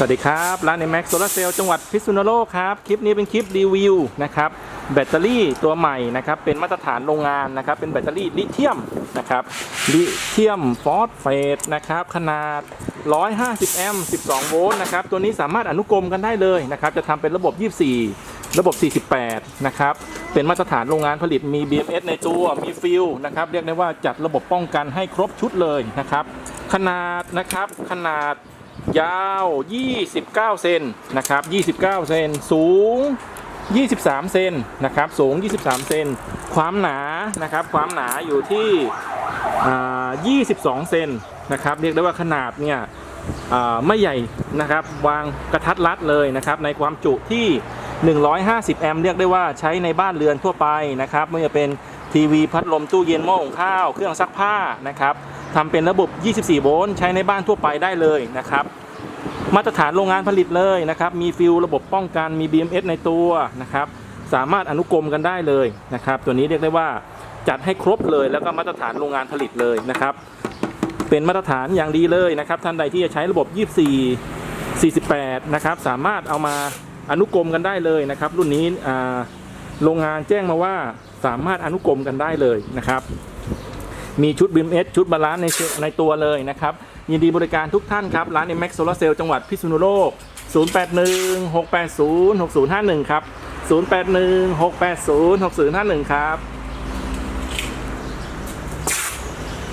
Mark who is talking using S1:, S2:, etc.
S1: สวัสดีครับ ร้าน Max Solar Cell จังหวัดพิษณุโลกครับ คลิปนี้เป็นคลิปรีวิวนะครับแบตเตอรี่ตัวใหม่นะครับเป็นมาตรฐานโรงงานนะครับเป็นแบตเตอรี่ลิเธียมนะครับลิเธียมฟอสเฟตนะครับขนาด 150 แอมป์ 12 โวลต์นะครับตัวนี้สามารถอนุกรมกันได้เลยนะครับจะทำเป็นระบบ 24 ระบบ 48 นะครับเป็นมาตรฐานโรงงานผลิตมี BMS ในตัวมีฟิลนะครับเรียกได้ว่าจัดระบบป้องกันให้ครบชุดเลยนะครับขนาดนะครับขนาด ยาว 29 เซนนะครับ 29 เซน สูง 23 เซนนะครับ สูง 23 เซน ความหนา นะครับ ความหนาอยู่ที่อ่า22 เซนนะครับ เรียกได้ว่าขนาดเนี่ยไม่ใหญ่นะครับ วางกระทัดรัดเลยนะครับ ในความจุที่ 150 แอมป์เรียกได้ว่าใช้ในบ้านเรือนทั่วไปนะครับ ไม่ว่าจะเป็นทีวีพัดลมตู้เย็นหม้อหุงข้าว เครื่องซักผ้านะครับ ทำเป็นระบบ 24 โวลต์ใช้ในบ้านทั่วไปได้เลยนะครับ มาตรฐานโรงงานผลิตเลยนะครับ มีฟิลระบบป้องกันมี BMS ในตัวนะครับ สามารถอนุกรมกันได้เลยนะครับ ตัวนี้เรียกได้ว่าจัดให้ครบเลยแล้วก็มาตรฐานโรงงานผลิตเลยนะครับ เป็นมาตรฐานอย่างดีเลยนะครับ ท่านใดที่จะใช้ระบบ 24 48 นะครับ สามารถเอามาอนุกรมกันได้เลยนะครับ รุ่นนี้โรงงานแจ้งมาว่าสามารถอนุกรมกันได้เลยนะครับ มีชุด BMS ชุดบาลานซ์ในในตัวเลยนะครับ ยินดีบริการทุกท่านครับ ร้าน MX Solar Cell จังหวัดพิษณุโลก 081 680 6051 ครับ 081 680 6051 ครับ